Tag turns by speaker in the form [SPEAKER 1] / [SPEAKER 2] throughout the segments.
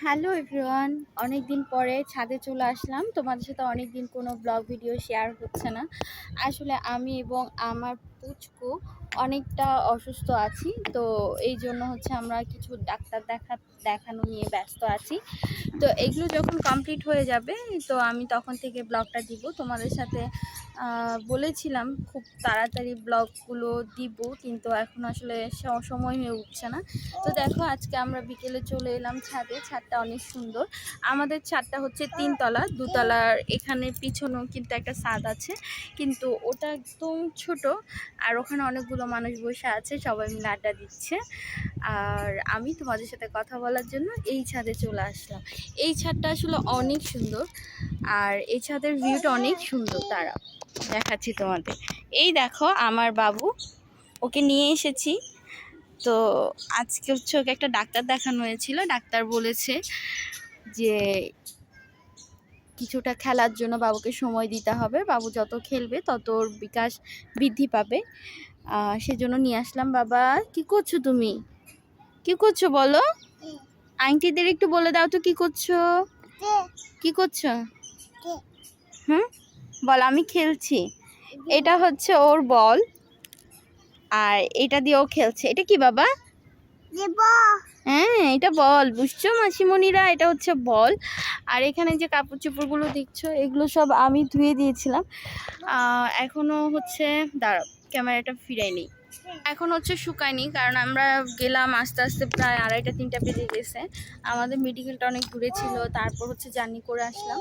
[SPEAKER 1] Hello everyone অনেক দিন পরে ছাদে চলে আসলাম। তোমাদের সাথে অনেক দিন কোনো ব্লগ ভিডিও শেয়ার হচ্ছে না। আসলে আমি এবং আমার পুচকু, অনেকটা অসুস্থ আছি। তো এই জন্য হচ্ছে আমরা কিছু ডাক্তার দেখা, দেখানো নিয়ে ব্যস্ত আছি। তো এগুলো যখন কমপ্লিট হয়ে যাবে, তো আমি তখন থেকে ব্লগটা দিব। তোমাদের সাথে বলেছিলাম, খুব তাড়াতাড়ি ব্লগগুলো দিব, কিন্তু এখন আসলে সময় হয়ে উঠছে না। তো দেখো, আজকে আমরা বিকেলে চলে এলাম ছাদে। ছাদটা অনেক সুন্দর। আমাদের ছাদটা হচ্ছে তিনতলা। দুতলার এখানে পিছনেও কিন্তু একটা ছাদ আছে। কিন্তু ওটা একদম ছোট। আর ওখানে অনেকগুলো মানুষ বসে আছে, সবাই মিলে আড্ডা দিচ্ছে। আর আমি তোমাদের সাথে কথা বলার জন্য এই ছাদে চলে আসলাম। এই ছাদটা আসলে অনেক সুন্দর, আর এই ছাদের ভিউটা অনেক সুন্দর তারা দেখাচ্ছি তোমাদের। এই দেখো আমার বাবু, ওকে নিয়ে এসেছি। তো আজকে হচ্ছে ওকে একটা ডাক্তার দেখানো হয়েছিল, ডাক্তার বলেছে যে কিছুটা খেলার জন্য বাবুকে সময় দিতে হবে। বাবু যত খেলবে তত ওর বিকাশ বৃদ্ধি পাবে। সেজন্য নিয়ে আসলাম। বাবা কি করছ তুমি? কি করছ বলো? আংটিদের একটু বলে দাও তো কি করছ? কি করছ? হুম? বল আমি খেলছি। এটা হচ্ছে ওর বল। আর এটা দিয়ে ও খেলছে। এটা কি বাবা? হ্যাঁ? এটা বল। বুঝছ? মাসিমণিরা এটা হচ্ছে বল। আর এখানে যে কাপড় চোপড়গুলো দেখছ এগুলো সব আমি ধুয়ে দিয়েছিলাম। আহ, এখনও হচ্ছে দাঁড়াও ক্যামেরাটা ফিরাই নেই। এখন হচ্ছে শুকায়নি কারণ আমরা গেলাম আস্তে আস্তে প্রায় আড়াইটা তিনটা বেজে গেছে। আমাদের মেডিকেলটা অনেক দূরে ছিল তারপর হচ্ছে জার্নি করে আসলাম।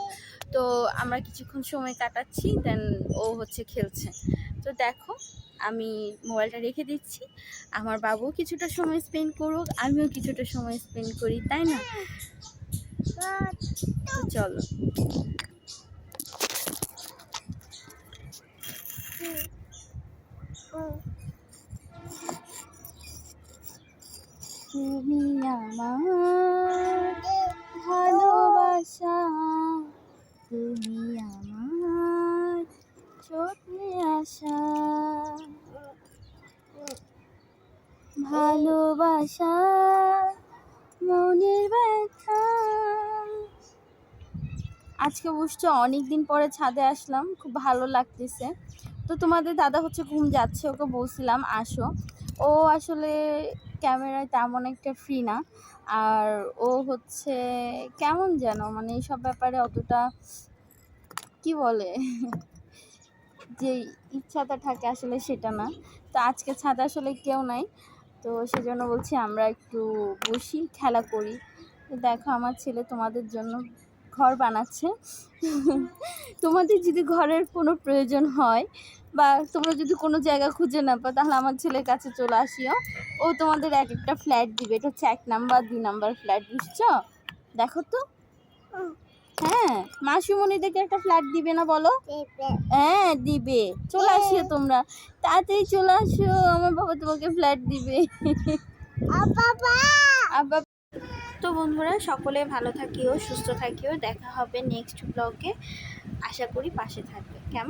[SPEAKER 1] তো আমরা কিছুক্ষণ সময় কাটাচ্ছি দেন ও হচ্ছে খেলছে। তো দেখো আমি মোবাইলটা রেখে দিচ্ছি। আমার বাবু কিছুটা সময় স্পেন্ড করুক, আমিও কিছুটা সময় স্পেন্ড করি, তাই না? চলো। তুমি আমার ভালোবাসা, তুমি আমার চোখে আসা। ভালোবাসা, মনের ব্যথা। আজকে বুঝছ অনেক দিন পরে ছাদে আসলাম, খুব ভালো লাগতেছে। তো তোমাদের দাদা হচ্ছে ঘুম যাচ্ছে, ওকে বলছিলাম, আসো। ও আসলে ক্যামেরায় তেমন একটা ফ্রি না, আর ও হচ্ছে কেমন যেন মানে এইসব ব্যাপারে অতটা, কি বলে, যে ইচ্ছাটা থাকে আসলে সেটা না। তো আজকে ছাদে আসলে কেউ নাই। তো সেজন্য বলছি আমরা একটু বসি, খেলা করি। দেখো আমার ছেলে তোমাদের জন্য ঘর বানাচ্ছে। তোমাদের যদি ঘরের কোনো প্রয়োজন হয় বা তোমরা যদি কোনো জায়গা খুঁজে না পাও, তাহলে আমার ছেলের কাছে চলে আসিও। ও তোমাদের এক একটা ফ্ল্যাট দিবে। এটা হচ্ছে এক নাম্বার, দুই নাম্বার ফ্ল্যাট বুঝছ? দেখো তো। হ্যাঁ মাসিমণিদেরকে একটা ফ্ল্যাট দিবে না বলো? হ্যাঁ দিবে। চলে আসিও তোমরা। তাড়াতাড়ি চলে আসো আমার বাবা তোমাকে ফ্ল্যাট দিবে। তো বন্ধুরা সকলে ভালো থাকিও সুস্থ থাকিও। দেখা হবে নেক্সট ব্লগে আশা করি পাশে থাকবে। কেমন?